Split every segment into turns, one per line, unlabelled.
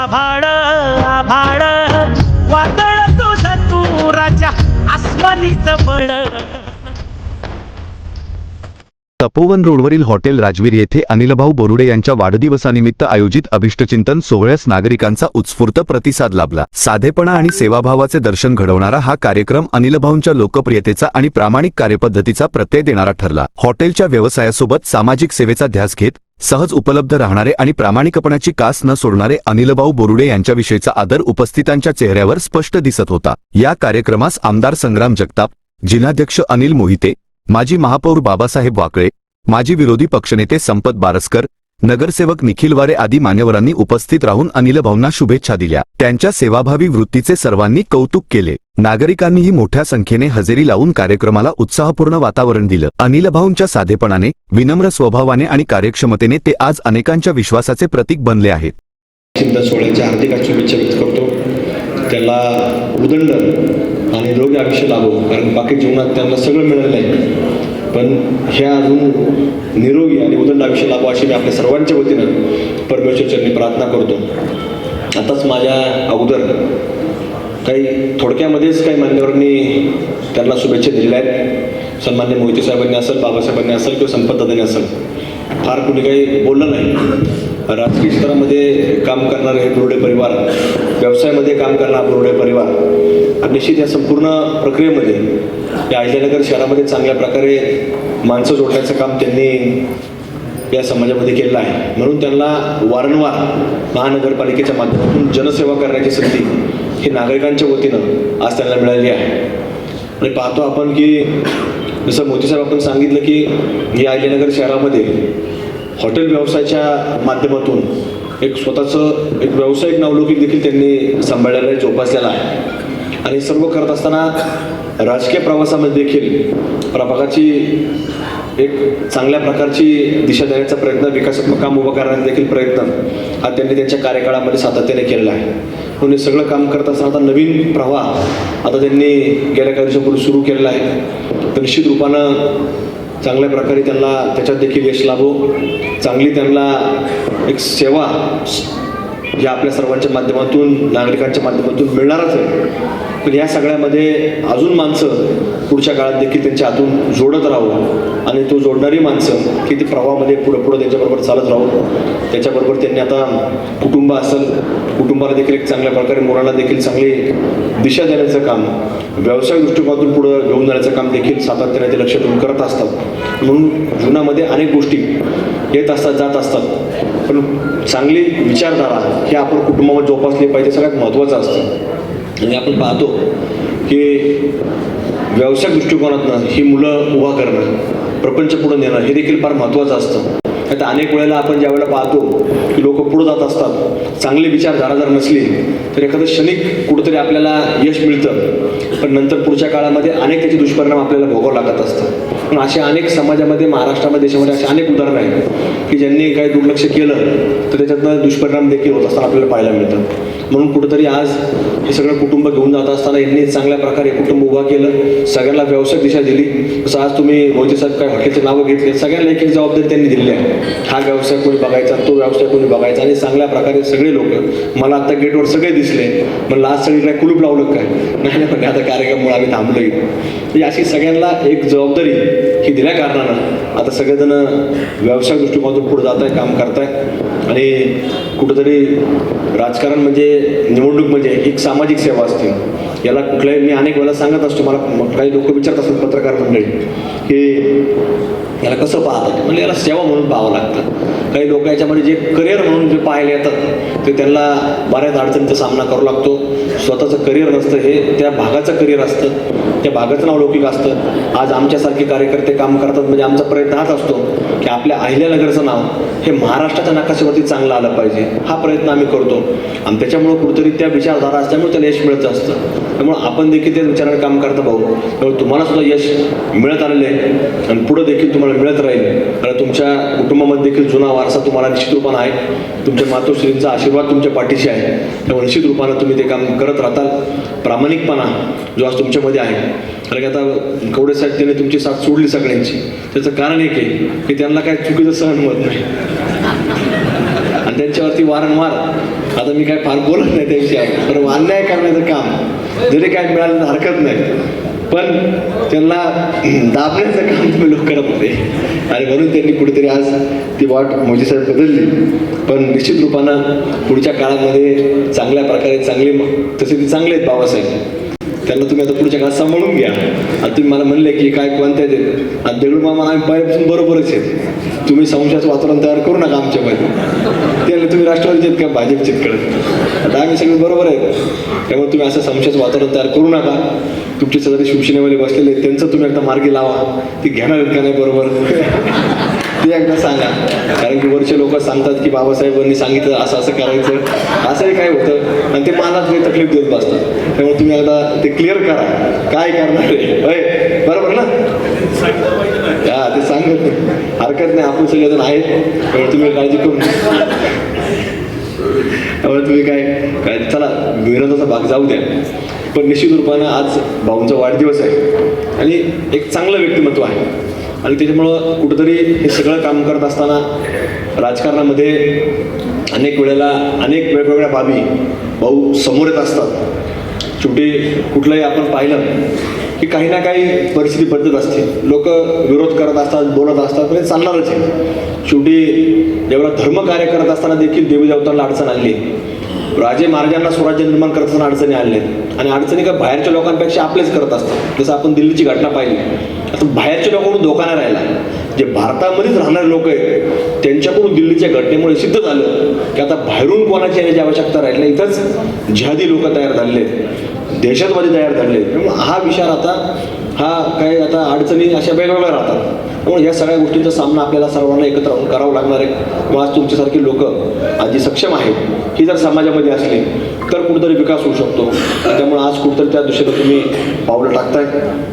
Lava
Tapovan रोडवरील hotel Rajveer येथे अनिलभाऊ बोरुडे यांच्या वाढदिवसानिमित्त आयोजित अभिष्टचिंतन सोहळ्यास नागरिकांचा उत्स्फूर्त प्रतिसाद लाभला. साधेपणा आणि सेवाभावाचे दर्शन घडवणारा हा कार्यक्रम अनिलभाऊंच्या लोकप्रियतेचा आणि प्रामाणिक कार्यपद्धतीचा प्रत्यय देणारा ठरला. हॉटेलच्या व्यवसायासोबत सामाजिक सेवेचा ध्यास घेत सहज उपलब्ध राहणारे आणि प्रामाणिकपणाची कास न सोडणारे अनिलभाऊ बोरुडे यांच्याविषयीचा आदर उपस्थितांच्या चेहऱ्यावर स्पष्ट दिसत होता. या कार्यक्रमास आमदार संग्राम जगताप जिल्हाध्यक्ष अनिल मोहिते माजी महापौर बाबासाहेब वाकळे माजी विरोधी पक्षनेते संपत बारसकर नगरसेवक निखिल वारे आदी मान्यवरांनी उपस्थित राहून अनिल भाऊंना शुभेच्छा दिल्या. त्यांच्या सेवाभावी वृत्तीचे सर्वांनी कौतुक केले. नागरिकांनीही मोठ्या संख्येने हजेरी लावून कार्यक्रमाला उत्साहपूर्ण वातावरण दिलं. अनिल भाऊंच्या साधेपणाने विनम्र स्वभावाने आणि कार्यक्षमतेने ते आज अनेकांच्या विश्वासाचे प्रतीक बनले आहेत.
सोहळ्याच्या हार्दिक शुभेच्छा व्यक्त करतो. त्याला उदंड आणि निरोगी आयुष्य लाभो कारण बाकी जीवनात त्यांना सगळं मिळालं आहे पण ह्या अजून निरोगी आणि उदंड आयुष्य लाभो अशी मी आपल्या सर्वांच्या वतीनं परमेश्वरचरणी प्रार्थना करतो. आताच माझ्या अगोदर काही थोडक्यामध्येच काही मान्यवरांनी त्यांना शुभेच्छा दिलेल्या आहेत. सन्मान्य मोहिते साहेबांनी असेल बाबासाहेबांनी असेल किंवा संपतदादांनी असेल. फार कुणी काही बोललं नाही. राजकीय स्तरामध्ये काम करणारे हे बुरुडे परिवार व्यवसायामध्ये काम करणारा बुरुडे परिवार आणि निश्चित या संपूर्ण प्रक्रियेमध्ये या अहिल्यानगर शहरामध्ये चांगल्या प्रकारे माणसं जोडण्याचं काम त्यांनी या समाजामध्ये केलेलं आहे. म्हणून त्यांना वारंवार महानगरपालिकेच्या माध्यमातून जनसेवा करण्याची संधी ही नागरिकांच्या वतीनं आज त्यांना मिळालेली आहे. आणि पाहतो आपण की जसं मोदी साहेब आपण सांगितलं की या अहिल्यानगर शहरामध्ये हॉटेल व्यवसायाच्या माध्यमातून एक स्वतःचं एक व्यावसायिक नावलौकिक देखील त्यांनी सांभाळलेलं आहे जोपासलेला आहे. आणि सर्व करत असताना राजकीय प्रवासामध्ये देखील प्रभागाची एक चांगल्या प्रकारची दिशा देण्याचा प्रयत्न विकासात्मक काम उभं करण्याचा देखील प्रयत्न हा त्यांनी त्यांच्या कार्यकाळामध्ये सातत्याने केलेला आहे. म्हणून हे सगळं काम करत असताना आता नवीन प्रवाह आता त्यांनी गेल्या काही दिवसापूर्वी सुरू केलेला आहे. तर निश्चित रूपानं चांगल्या प्रकारे त्यांना त्याच्यात देखील यश लाभो. चांगली त्यांना एक सेवा जी आपल्या सर्वांच्या माध्यमातून नागरिकांच्या माध्यमातून मिळणारच आहे. पण या सगळ्यामध्ये अजून माणसं पुढच्या काळात देखील त्यांच्या हातून जोडत राहू आणि तो जोडणारी माणसं की ती प्रवाहामध्ये पुढं पुढं त्यांच्याबरोबर चालत राहू त्याच्याबरोबर त्यांनी आता कुटुंब असेल कुटुंबाला देखील एक चांगल्या प्रकारे मुलांना देखील चांगली दिशा देण्याचं काम व्यावसायिक दृष्टिकोनातून पुढं घेऊन जाण्याचं काम देखील सातत्याने ते लक्ष ठेवून करत असतात. म्हणून जीवनामध्ये अनेक गोष्टी येत असतात जात असतात. पण चांगली विचारधारा ही आपण कुटुंबामध्ये जोपासली पाहिजे सगळ्यात महत्त्वाचं असतं. आणि आपण पाहतो की व्यावसायिक दृष्टिकोनातनं ही मुलं उभा करणं प्रपंच पुढे नेणं हे देखील फार महत्त्वाचं असतं. आता अनेक वेळेला आपण ज्या वेळेला पाहतो की लोक पुढे जात असतात चांगली विचारधारा जर नसली तर एखादं क्षणिक कुठंतरी आपल्याला यश मिळतं. पण नंतर पुढच्या काळामध्ये अनेक त्याचे दुष्परिणाम आपल्याला भोगावं लागत असतात. पण असे अनेक समाजामध्ये महाराष्ट्रामध्ये देशामध्ये असे अनेक उदाहरणं आहेत की ज्यांनी काही दुर्लक्ष केलं तर त्याच्यातनं दुष्परिणाम देखील होत असताना आपल्याला पाहायला मिळतं म्हणून कुठंतरी आज हे सगळं कुटुंब घेऊन जात असताना यांनी चांगल्या प्रकारे कुटुंब उभा केलं सगळ्यांना व्यावसायिक दिशा दिली. जसं आज तुम्ही मोदी साहेब काय हॉटेलचे नावं घेतले सगळ्यांना एक एक जबाबदारी त्यांनी दिलेली आहे. हा व्यवसाय कोणी बघायचा तो व्यवसाय कोणी बघायचा आणि चांगल्या प्रकारे सगळे लोक. मला आता गेटवर सगळे दिसले. म्हणलं आज सगळी काय कुलूप लावलं काय? नाही नाही पण आता कार्यक्रमामुळे आम्ही थांबलो म्हणजे अशी सगळ्यांना एक जबाबदारी ही दिल्या कारणानं आता सगळेजण व्यवसाय दृष्टिकोनातून पुढे जात आहे काम करताय आणि कुठंतरी राजकारण म्हणजे निवडणूक म्हणजे एक सामाजिक सेवा असते. याला कुठल्याही मी अनेक वेळेला सांगत असतो मला काही लोक विचारत असतात पत्रकार मंडळी की याला कसं पाहतात म्हणजे याला सेवा म्हणून पाहावं लागतं. काही लोक याच्यामध्ये जे करिअर म्हणून जे पाहायला येतात ते त्यांना बऱ्याच अडचणीचा सामना करावा लागतो. स्वतःचं करिअर नसतं हे त्या भागाचं करिअर असतं. त्या भागाचं नाव लौकिक असतं. आज आमच्यासारखे कार्यकर्ते काम करतात म्हणजे आमचा प्रयत्न हाच असतो. की आपल्या अहिल्यानगरचं नाव हे महाराष्ट्राच्या नकाशावरती चांगलं आलं पाहिजे. हा प्रयत्न आम्ही करतो. आणि त्याच्यामुळं कुठेतरी त्या विचारधारा असल्यामुळे त्याला यश मिळत असतं. त्यामुळे आपण देखील त्या विचाराने काम करता भाऊ. त्यामुळे तुम्हाला सुद्धा यश मिळत आलेलं आहे. आणि पुढं देखील तुम्हाला मिळत राहील. कारण तुमच्या कुटुंबामध्ये देखील जुना वारसा तुम्हाला निश्चित रूपानं आहे. तुमच्या मातोश्रींचा आशीर्वाद तुमच्या पाठीशी आहे. त्यामुळे निश्चित रूपानं तुम्ही ते काम करत राहताल. प्रामाणिकपणा जो आज तुमच्यामध्ये आहे. कारण की आता कवडे साहेब त्यांनी तुमची साथ सोडली सगळ्यांची. त्याचं कारण एक आहे की त्यांना काय चुकीचं सहन होत नाही. आणि त्यांच्यावरती वारंवार आता मी काय फार बोलत नाही त्या पण अन्याय करण्याचं काम. जरी काय मिळालं तर हरकत नाही. पण त्यांना दाबण्याचं काम तुम्ही लोक करत होते आणि म्हणून त्यांनी कुठेतरी आज ती वाट मोदी साहेब बदलली. पण निश्चित रूपानं पुढच्या काळामध्ये चांगल्या प्रकारे चांगले तसे ते चांगले आहेत बाबासाहेब. त्यांना तुम्ही आता पुढच्या काळात सांभाळून घ्या. आता तुम्ही मला म्हणले की काय कोणत्या ते? आणि दगडू मामा आम्ही पाय बरोबरच आहेत. तुम्ही संशयाचं वातावरण तयार करू नका आमच्यामध्ये. त्याला तुम्ही राष्ट्रवादीचे आहेत का? भाजपचे आहेत आता आम्ही सगळे बरोबर आहेत. त्यामुळे तुम्ही असं संशयाचं वातावरण तयार करू नका. तुमचे सगळे शिवसेनेमध्ये बसलेले आहेत. त्यांचं तुम्ही एकदा मार्गी लावा. ते घेणार आहेत का नाही बरोबर? ते एकदा सांगा. कारण की वरचे लोक सांगतात की बाबासाहेबांनी सांगितलं असं असं करायचं. असंही काय होतं. आणि ते मला काही तकलीफ देत बसतात. त्यामुळे तुम्ही एकदा ते क्लिअर करा. काय करणार आहे? होय? बरोबर ना? हा ते सांगत हरकत नाही. आपण सगळेजण आहेत. त्यामुळे तुम्ही काळजी करू त्यामुळे तुम्ही काय काय चला विरोधाचा भाग जाऊ द्या. पण निश्चित रूपानं आज भाऊंचा वाढदिवस आहे. आणि एक चांगलं व्यक्तिमत्व आहे. आणि त्याच्यामुळं कुठंतरी हे सगळं काम करत असताना राजकारणामध्ये अनेक वेळेला अनेक वेगवेगळ्या बाबी भाऊ समोर येत असतात. शेवटी कुठलंही आपण पाहिलं की काही ना काही परिस्थिती बदलत असते. लोक विरोध करत असतात बोलत असतात म्हणजे चालणारच आहे. शेवटी जेवढा धर्म कार्य करत असताना देखील देवी देवतांना अडचण आली राजे महाराजांना स्वराज्य निर्माण करत असताना अडचणी आल्या आणि अडचणी का बाहेरच्या लोकांपेक्षा आपलेच करत असतात. जसं आपण दिल्लीची घटना पाहिली. आता बाहेरच्या लोकांकडून धोका नाही राहिला. जे भारतामध्येच राहणारे लोक आहेत त्यांच्याकडून दिल्लीच्या घटनेमुळे सिद्ध झालं की आता बाहेरून कोणाची येण्याची आवश्यकता राहिली नाही. इथंच जिहादी लोक तयार झालेले आहेत. देशातमध्ये तयार झाले आहेत. त्यामुळे हा विचार आता हा काही आता अडचणी अशा वेगवेगळ्या राहतात. म्हणून या सगळ्या गोष्टींचा सामना आपल्याला सर्वांना एकत्र राहून करावा लागणार आहे. मग आज तुमच्यासारखी लोक आज जी सक्षम आहेत ही जर समाजामध्ये असली तर कुठेतरी विकास होऊ शकतो. त्यामुळे आज कुठेतरी त्या दिशेनं तुम्ही पावलं टाकताय.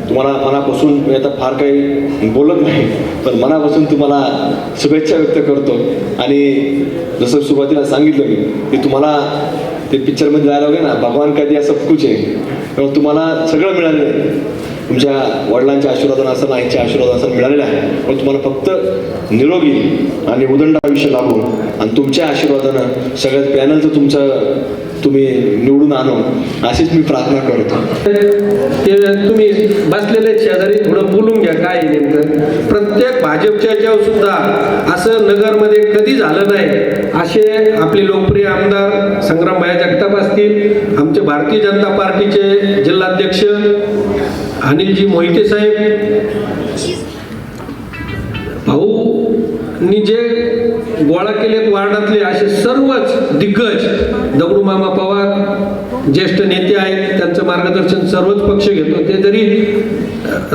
तुम्हाला मनापासून मी आता फार काही बोलत नाही पण मनापासून तुम्हाला शुभेच्छा व्यक्त करतो. आणि जसं सुरुवातीला सांगितलं मी की तुम्हाला ते पिक्चरमध्ये जायला वगैरे ना भगवान कधी असं कुछ आहे त्यामुळे तुम्हाला सगळं मिळालं आहे. तुमच्या वडिलांच्या आशीर्वादानं असं आईच्या आशीर्वादानं असं मिळालेलं आहे. पण तुम्हाला फक्त निरोगी आणि उदंड आयुष्य लाभो आणि तुमच्या आशीर्वादानं सगळ्यात पॅनलचं तुमचं तुम्ही निवडून आणो अशीच मी प्रार्थना करतो.
ते तुम्ही बसलेले शेजारी थोडं बोलून घ्या काय नेमकं. प्रत्येक भाजपच्या याच्यावर सुद्धा असं नगरमध्ये कधी झालं नाही. असे आपले लोकप्रिय आमदार संग्रामभाई जगताप असतील आमचे भारतीय जनता पार्टीचे जिल्हाध्यक्ष अनिलजी मोहिते साहेब भाऊनी जे गोळा केलेत वार्डातले असे सर्वच दिग्गज दगडू मामा पवार ज्येष्ठ नेते आहेत त्यांचं मार्गदर्शन सर्वच पक्ष घेतो. ते जरी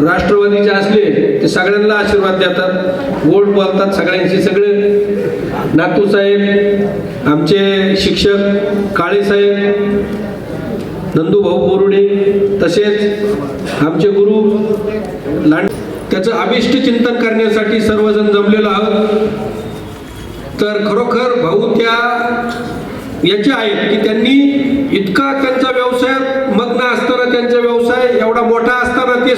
राष्ट्रवादीचे असले ते सगळ्यांना आशीर्वाद देतात गोड बोलतात सगळ्यांशी. सगळे नातू साहेब आमचे शिक्षक काळे साहेब नंदूभाऊ भाऊ तसेच आमचे गुरु लांड त्याचं अभिष्ट चिंतन करण्यासाठी सर्वजण जमलेलो आहोत. तर खरोखर भाऊ त्या याचे आहेत की त्यांनी इतका त्यांचा व्यवसायात मग्न असताना त्यांचा व्यवसाय एवढा मोठा असताना ते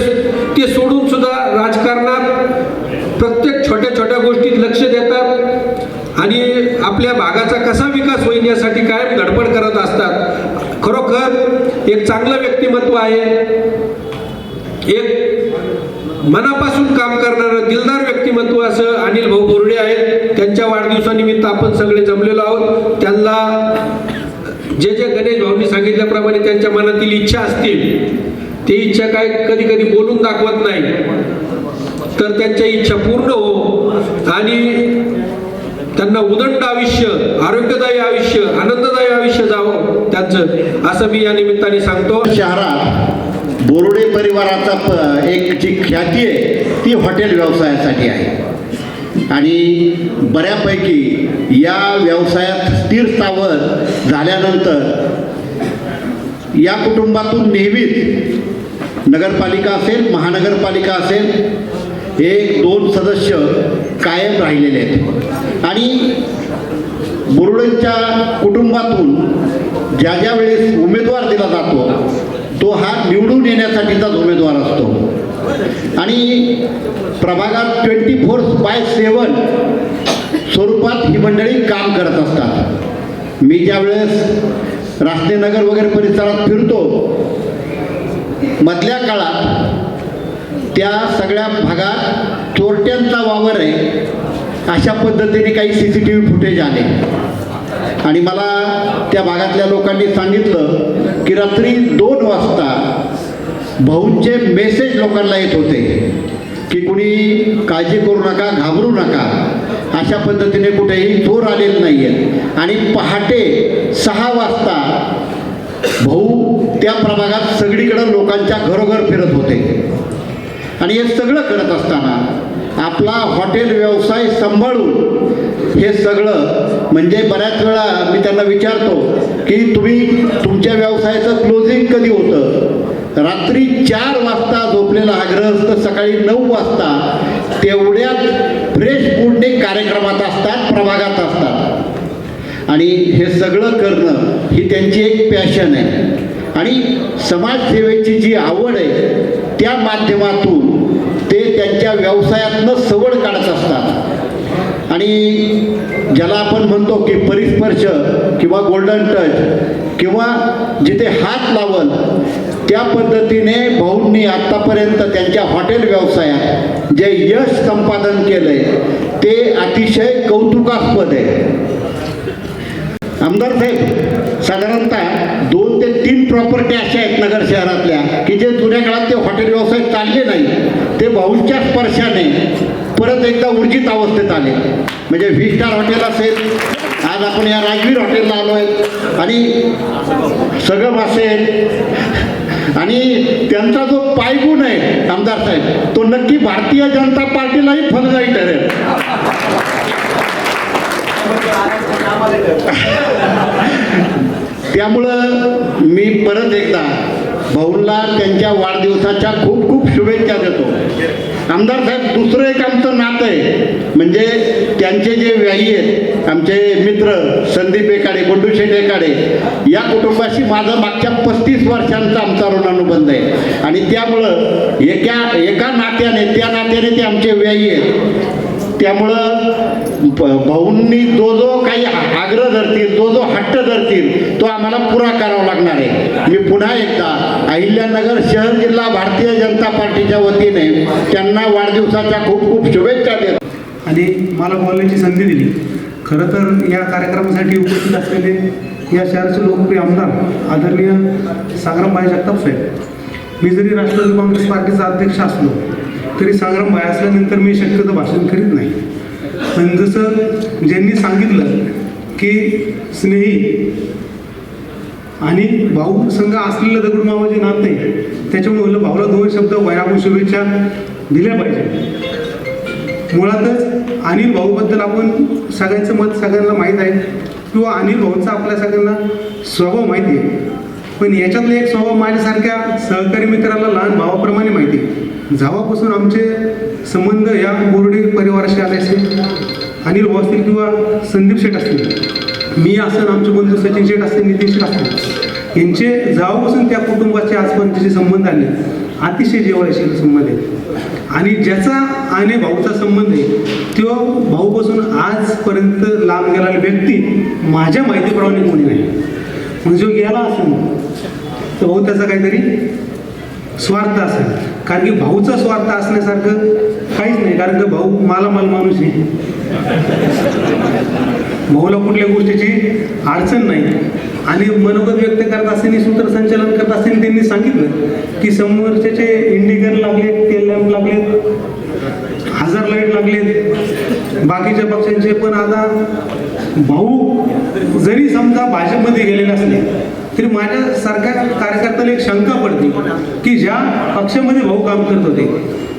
ते सोडून सुद्धा राजकारणात प्रत्येक छोट्या छोट्या गोष्टीत लक्ष देतात आणि आपल्या भागाचा कसा विकास होईल यासाठी कायम धडपड करत असतात. खरोखर एक चांगलं व्यक्तिमत्व आहे. एक मनापासून काम करणारं दिलदार व्यक्तिमत्व असं अनिल भाऊ बोर्डे आहेत. त्यांच्या वाढदिवसानिमित्त आपण सगळे जमलेलो आहोत. त्यांना जे जे गणेश भाऊंनी सांगितल्याप्रमाणे त्यांच्या मनातील इच्छा असतील ती इच्छा काय कधी कधी बोलून दाखवत नाही. तर त्यांच्या इच्छा पूर्ण हो. आणि त्यांना उदंड आयुष्य आरोग्यदायी आयुष्य आनंददायी आयुष्य जावं. त्यांचं. असं मी या निमित्ताने सांगतो.
शहरात बोरुडे परिवाराचा एक जी ख्याती आहे ती हॉटेल व्यवसायासाठी आहे. आणि बऱ्यापैकी या व्यवसायात स्थिर स्थावर झाल्यानंतर या कुटुंबातून नेहमीच नगरपालिका असेल महानगरपालिका असेल एक दोन सदस्य कायम राहिलेले आहेत. आणि मुरुडेंच्या कुटुंबातून ज्या ज्या वेळेस उमेदवार दिला जातो तो हा निवडून येण्यासाठीचाच उमेदवार असतो. आणि प्रभागात ट्वेंटी फोर बाय सेवन स्वरूपात ही मंडळी काम करत असतात. मी ज्यावेळेस रास्तेनगर वगैरे परिसरात फिरतो मधल्या काळात त्या सगळ्या भागात चोरट्यांचा वावर आहे. अशा पद्धतीने काही C C T V footage आले. आणि मला त्या भागातल्या लोकांनी सांगितलं की रात्री दोन वाजता भाऊंचे मेसेज लोकांना येत होते की कुणी काळजी करू नका घाबरू नका. अशा पद्धतीने कुठेही चोर आलेले नाही आहेत आणि पहाटे सहा वाजता भाऊ त्या प्रभागात सगळीकडं लोकांच्या घरोघर फिरत होते. आणि हे सगळं करत असताना आपला हॉटेल व्यवसाय सांभाळून हे सगळं म्हणजे बऱ्याच वेळा मी त्यांना विचारतो की तुम्ही तुमच्या व्यवसायाचं क्लोजिंग कधी होतं? रात्री चार वाजता झोपलेला हा ग्रहस्थ सकाळी नऊ वाजता तेवढ्यात फ्रेश फूडने कार्यक्रमात असतात प्रभागात असतात. आणि हे सगळं करणं ही त्यांची एक पॅशन आहे. आणि समाजसेवेची जी आवड आहे त्या माध्यमातून ते त्यांच्या व्यवसायातनं सवड काढत असतात. आणि ज्याला आपण म्हणतो की परिस्पर्श किंवा गोल्डन टच किंवा जिथे हात लावल त्या पद्धतीने भाऊंनी आत्तापर्यंत त्यांच्या हॉटेल व्यवसायात जे यश संपादन केलंय ते अतिशय कौतुकास्पद आहे. आमदार साहेब साधारणतः दोन तीन प्रॉपर्टी अशा आहेत नगर शहरातल्या की जे जुन्या काळात ते हॉटेल व्यवसाय चालले नाही ते भाऊंच्या स्पर्शाने परत एकदा ऊर्जित अवस्थेत आले. म्हणजे व्ही स्टार हॉटेल असेल आज आपण या राजवीर हॉटेलला आलो आहे. आणि सगळं असेल. आणि त्यांचा जो पायगुण आहे आमदार साहेब तो नक्की भारतीय जनता पार्टीलाही फलदायी ठरेल. त्यामुळं मी परत एकदा भाऊंना त्यांच्या वाढदिवसाच्या खूप खूप शुभेच्छा देतो. आमदार साहेब दुसरं एक आमचं नातं आहे. म्हणजे त्यांचे जे व्याही आहेत आमचे मित्र संदीप एकाडे गुंडूशेठ एकाडे या कुटुंबाशी माझं मागच्या पस्तीस वर्षांचा आमचा ऋणानुबंध आहे. आणि त्यामुळं एका एका नात्याने त्या नात्याने ते आमचे व्याही आहेत. त्यामुळं भाऊंनी जो जो काही आग्रह धरतील जो जो असतील तो आम्हाला पुरा करावा लागणार आहे. मी पुन्हा एकदा अहिल्यानगर शहर जिल्हा भारतीय जनता पार्टीच्या वतीने त्यांना वाढदिवसाच्या खूप खूप शुभेच्छा देत.
आणि मला बोलण्याची संधी दिली. खरं तर या कार्यक्रमासाठी उपस्थित असलेले या शहराचे लोकप्रिय आमदार आदरणीय सागरमभाई जगताप साहेब. मी जरी राष्ट्रवादी काँग्रेस पार्टीचा अध्यक्ष असलो तरी सागरमभाई असल्यानंतर मी शक्यतो भाषण करीत नाही. पण जसं ज्यांनी सांगितलं की स्नेही. आणि भाऊ संघ असलेलं दगडू मामाचे नाते त्याच्यामुळे म्हणलं भाऊला दोन शब्द वयाभूत शुभेच्छा दिल्या पाहिजे. मुळातच अनिल भाऊबद्दल आपण सगळ्यांचं मत सगळ्यांना माहीत आहे. किंवा अनिल भाऊंचा आपल्या सगळ्यांना स्वभाव माहिती आहे. पण याच्यातला एक स्वभाव माझ्यासारख्या सहकारी मित्राला लहान भावाप्रमाणे माहिती आहे. जावापासून आमचे संबंध या बोर्डे परिवाराशी आले अनिल भाऊ असतील किंवा संदीप शेठ असतील. मी असेल आमचे बंधू सचिन शेठ असतील नितीन शेठ असतील. यांचे जेव्हापासून त्या कुटुंबाचे आजपर्यंतचे संबंध आले. अतिशय जिव्हाळ्याशी संबंध आहे. आणि ज्याचा आणि भाऊचा संबंध आहे तो भाऊपासून आजपर्यंत लांब गेलेला व्यक्ती माझ्या माहितीप्रमाणे कोणी नाही. म्हणजे जो गेला असेल तर भाऊ त्याचा काहीतरी स्वार्थ असेल. कारण की भाऊचा स्वार्थ असण्यासारखं काहीच नाही कारण की भाऊ मालामाल माणूस आहे. भाऊला कुठल्या गोष्टीची अडचण नाही. आणि मनोगत व्यक्त करत असताना सूत्रसंचालन करत असताना त्यांनी सांगितलं की समोरच्याचे इंडिकेटर लागले तेल लॅम्प लागले हजार लाइट लागलेत बाकीच्या पक्षांचे पण आता भाऊ जरी समजा भाजपमध्ये गेलेले असले तरी माझ्यासारख्या कार्यकर्त्याला एक शंका पडते की ज्या पक्षामध्ये भाऊ काम करत होते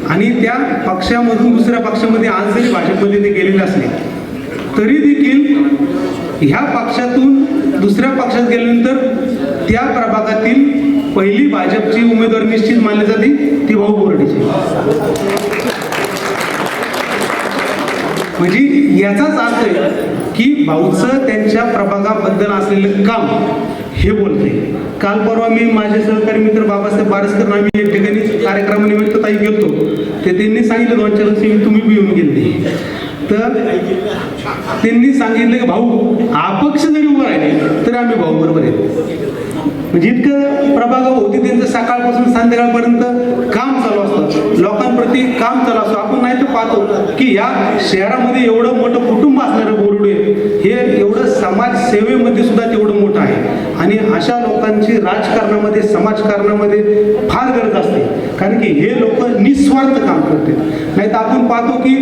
आणि त्या पक्षामधून दुसऱ्या पक्षामध्ये आज जरी भाजपमध्ये ते गेलेले असले तरी देखील ह्या पक्षातून दुसऱ्या पक्षात गेल्यानंतर त्या प्रभागातील पहिली भाजपची उमेदवार निश्चित मानली जाते ती भाऊ बोर्डेची. म्हणजे याचाच अर्थ आहे की भाऊचं त्यांच्या प्रभागाबद्दल असलेलं काम हे बोलते. काल परवा मी माझे सहकारी मित्र बाबासाहेब बारसकर आम्ही एक ठिकाणी कार्यक्रमानिमित्त ताई गेलो ते त्यांनी सांगितलं दोन चार दिवशी तुम्ही बी येऊन गेले. तर त्यांनी सांगितलं की भाऊ अपक्ष जरी उभं राहिले तरी आम्ही भाऊ बरोबर आहे म्हणजे इतकं प्रभागाभोवती त्यांचं सकाळपासून संध्याकाळपर्यंत काम चालू असतं. लोकांप्रती काम चालू असतं. आपण नाही पाहतो की या शहरामध्ये एवढं मोठं कुटुंब असणारं बोरुडे हे एवढं समाज सेवेमध्ये सुद्धा तेवढं मोठं आहे. आणि अशा लोकांची राजकारणामध्ये समाजकारणामध्ये फार गरज असते. कारण की हे लोक निस्वार्थ काम करतात. नाही तर आपण पाहतो की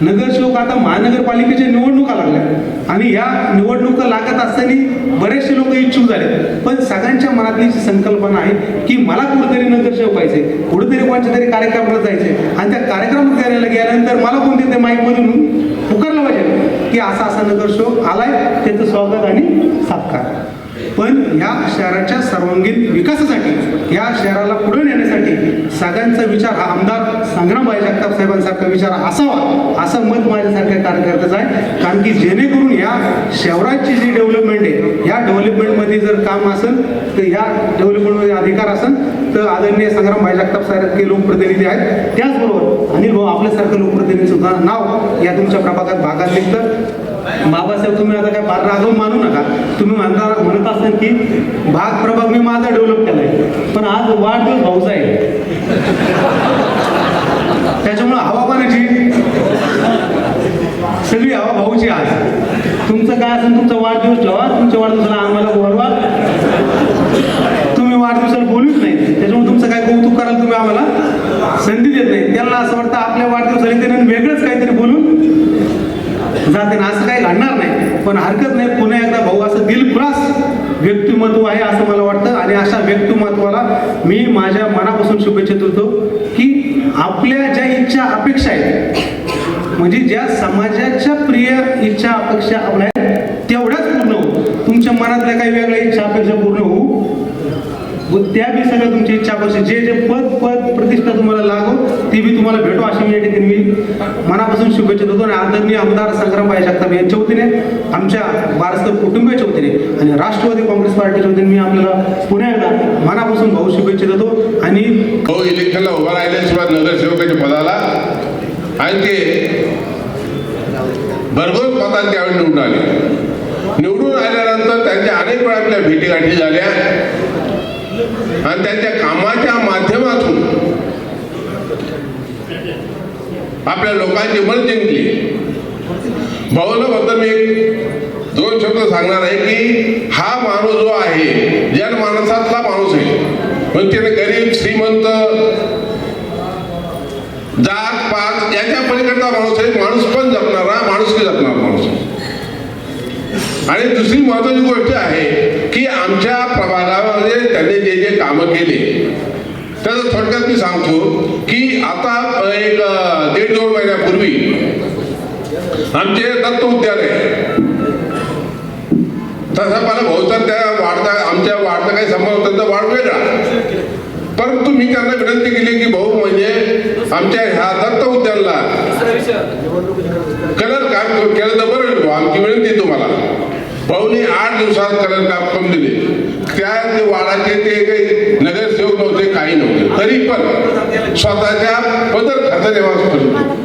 नगरसेवक आता महानगरपालिकेच्या निवडणुका लागल्या. आणि या निवडणुका लागत असताना बरेचसे लोक इच्छुक झाले पण सगळ्यांच्या मनातली जी संकल्पना आहे की मला कुठेतरी नगरसेवक पाहिजे कुठेतरी कोणत्या तरी कार्यक्रमाला जायचे आणि त्या कार्यक्रमात करायला गेल्यानंतर मला कोणते ते माईकमधून पुकारलं पाहिजे. की असा असा नगरसेवक आलाय त्याचं स्वागत आणि सत्कार. पण या शहराच्या सर्वांगीण विकासासाठी या शहराला पुढे नेण्यासाठी सगळ्यांचा विचार हा आमदार संग्रामबाई जगताप साहेबांसारखा विचार असावा असं मत माझ्यासारख्या कार्यकर्त्याचं आहे. कारण की जेणेकरून या शहराची जी डेव्हलप आहे या डेव्हलपमेंटमध्ये जर काम असेल तर या डेव्हलपमेंटमध्ये अधिकार असेल तर आदरणीय संग्राम भाई जगताप सारखे लोकप्रतिनिधी आहेत. त्याचबरोबर अनिल भाऊ आपल्यासारखं लोकप्रतिनिधी सुद्धा नाव या तुमच्या प्रभागात भागात निघतं बाबासाहेब तुम्ही आता काय फार रागव मानू नका. तुम्ही म्हणता म्हणत असाल की भाग प्रभाग मी माझा डेव्हलप केलाय पण आज वाढदिवस भाऊचा आहे. त्याच्यामुळे हवा पाण्याची सगळी हवा भाऊची आज. तुमचं काय असेल तुमचा वाढदिवस ठेवा. तुमच्या वाढदिवसाला आम्हाला बोलवा तुम्ही वाढदिवसाला बोलूच नाही त्याच्यामुळे तुमचं काय कौतुक करायला तुम्ही आम्हाला संधी देत नाही. त्यांना असं वाटतं आपल्या वाढदिवसाला त्यांनी वेगळंच काहीतरी बोलून जाते ना असं काही घडणार नाही. पण हरकत नाही पुन्हा एकदा भाऊ असं दिलखुलास व्यक्तिमत्व आहे असं मला वाटतं. आणि अशा व्यक्तिमत्वाला मी माझ्या मनापासून शुभेच्छा देतो की आपल्या ज्या इच्छा अपेक्षा आहेत म्हणजे ज्या समाजाच्या प्रिय इच्छा अपेक्षा आपल्या आहेत तेवढ्याच पूर्ण होऊ तुमच्या मनातल्या काही वेगळ्या इच्छा अपेक्षा पूर्ण होऊ त्या बी सगळ्या तुमची इच्छा अपेक्षा जे जे पद पद प्रतिष्ठा तुम्हाला लागो ते बी तुम्हाला भेटो अशी मी या ठिकाणी मी मनापासून शुभेच्छा देतो आणि आदरणीय आमदार संग्रामबाई जगताप यांच्या वतीने आमच्या बारस्कर कुटुंबियाच्या वतीने आणि राष्ट्रवादी काँग्रेस पार्टीच्या वतीने मी आपल्याला पुन्हा एकदा मनापासून भाऊ शुभेच्छा देतो आणि
भाऊ इलेक्शनला उभा राहिल्याशिवाय नगरसेवकाच्या पदाला आणि ते भरघोस मतांनी त्यावेळी निवडून आले. निवडून आल्यानंतर त्यांच्या अनेक वेळा आपल्या भेटीगाठी झाल्या. आणि त्यांच्या कामाच्या माध्यमातून आपल्या लोकांची मन जिंकली भाऊला फक्त मी एक दोन शब्द सांगणार आहे की हा माणूस जो आहे जनमानसातला माणूस आहे म्हणजे त्याने गरीब श्रीमंत जात पात याच्या पलीकडचा माणूस आहे माणूस पण जपणारा माणूस की जपणार माणूस. आणि दुसरी महत्वाची गोष्ट आहे की आमच्या प्रभागामध्ये त्यांनी जे जे कामं केले त्याचं थोडक्यात मी सांगतो की आता एक दीड दोन महिन्यापूर्वी आमचे दत्त उद्यान आहे तसा मला भाऊचा त्या वाढता आमच्या वाढता काही संबंध त्यांचा वाढ वेगळा. परंतु मी त्यांना विनंती केली की भाऊ म्हणजे आमच्या ह्या दत्त उद्यानला कलर काम केलं तर बरं आमची विनंती तुम्हाला. पाहुणे आठ दिवसात कलर काम करून दिले. त्या ते वाडाचे ते काही नगरसेवक नव्हते काही नव्हते. तरी पण स्वतःच्या पदर खात्याने देवास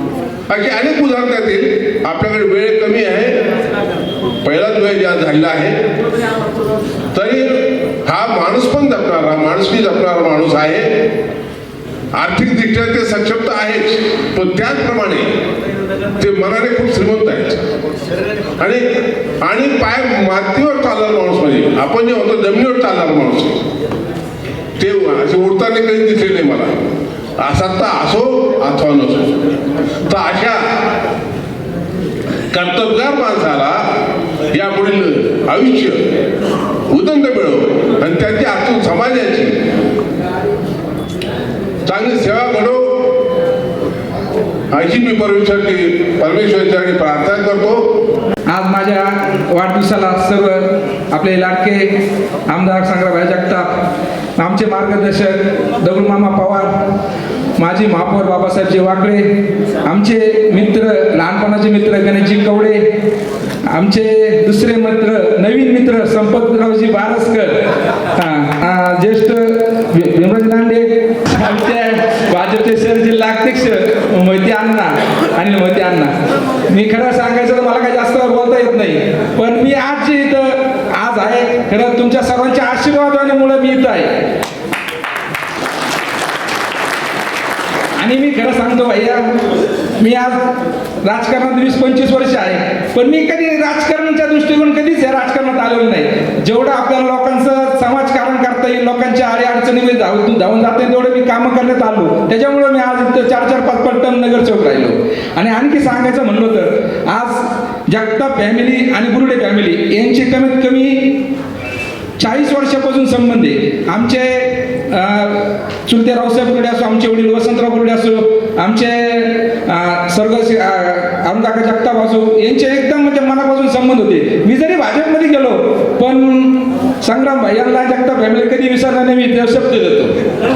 अशी अनेक उदाहरणं येतील आपल्याकडे वेळ कमी आहे. पहिलाच वेळ ज्या झालेला आहे. तरी हा माणूस पण जपणारा माणुसकी जपणारा माणूस आहे आर्थिकदृष्ट्या ते सक्षम तर आहेच पण त्याचप्रमाणे ते मनाने खूप श्रीमंत आहेत. आणि आणि पाय मातीवर चालणार माणूस म्हणजे आपण जे होतो जमिनीवर चालणार माणूस ते असे उडताना कधी दिसले नाही मला. असा तर असो अथवा नसो. तर अशा कर्तबगार माणसाला या पुढील आयुष्य उदंड मिळव. आणि त्यांची आतून समाजाची चांगली सेवा घडो अशी मी परमेश्वरची परमेश्वरच्याकडे प्रार्थना करतो.
आज माझ्या वाढदिवसाला सर्व आपले लाडके आमदार संग्रामभाई जगताप आमचे मार्गदर्शक दगडूमामा पवार माझे महापौर बाबासाहेबजी वाकडे आमचे मित्र लहानपणाचे मित्र गणेशजी कवडे आमचे दुसरे मित्र नवीन मित्र संपतरावजी बारसकर ज्येष्ठ भि- भीमराज लांडे सर जिल्हा अध्यक्ष मोहिते अण्णा अनिल मोहिते अण्णा. मी खरं सांगायचं तर मला काही जास्त बोलता येत नाही. पण मी आज जे इथं आज आहे खरं तुमच्या सर्वांच्या आशीर्वादामुळे मी इथं आहे. आणि मी खरं सांगतो भैया मी आज राजकारणात वीस पंचवीस वर्ष आहे. पण मी कधी राजकारणाच्या दृष्टिकोन कधीच या राजकारणात आलेलो नाही. जेवढं आपल्याला लोकांचं समाजकारण करता येईल लोकांच्या आडी धावून धावून जाता येईल तेवढं मी कामं करण्यात आलो. त्याच्यामुळे मी आज इथं चार चार पाच पाच नगर चौक राहिलो. आणि आणखी सांगायचं म्हणलं तर आज जगताप फॅमिली आणि बुरुडे फॅमिली यांची कमीत कमी चाळीस वर्षापासून संबंध आहे. आमचे चुलते रावसाहेब बुर्डे असो आमचे वडील वसंतराव बुर्डे असो आमचे स्वर्गश्री स्वर्गस्थ अं, जगताप असो यांचे एकदम म्हणजे मनापासून संबंध होते. मी जरी भाजपमध्ये गेलो पण संग्राम भाईयांना जगताप फॅमिली कधी विसरणार नाही मी ते शब्द देतो.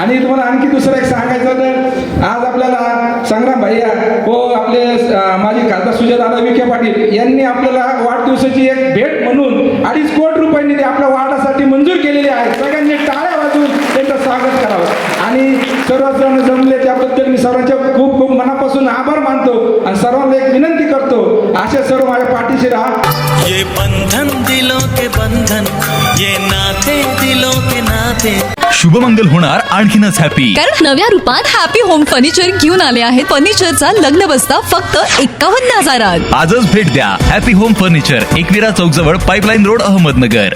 आणि तुम्हाला आणखी दुसरं एक सांगायचं तर आज आपल्याला संग्राम भैया व हो, आपले अं, माजी खासदार सुजयदादा विखे पाटील यांनी आपल्याला वाढदिवसाची एक भेट म्हणून अडीच कोटी रुपये निधी आपल्या वार्डासाठी मंजूर केलेली आहे सगळ्यांनी टाळ्या वाजवून त्यांचं स्वागत करावं आणि सर्वजण जमले त्याबद्दल मी सर्वांचे खूप खूप मनापासून आभार मानतो आणि सर्वांना एक विनंती करतो असे सर्व माझ्या पाठीशी राहा.
ये बंधन दिलों के बंधन ये नाते दिलों के नाते.
शुभमंगल होणार आणखीनच हॅपी
कारण नव्या रूपात हॅपी होम फर्निचर घेऊन आले आहेत. फर्निचरचा लग्न बसता फक्त एकावन्न हजारात.
आजच भेट द्या. हॅपी होम फर्निचर एकविरा चौक जवळ पाईपलाईन रोड अहमदनगर.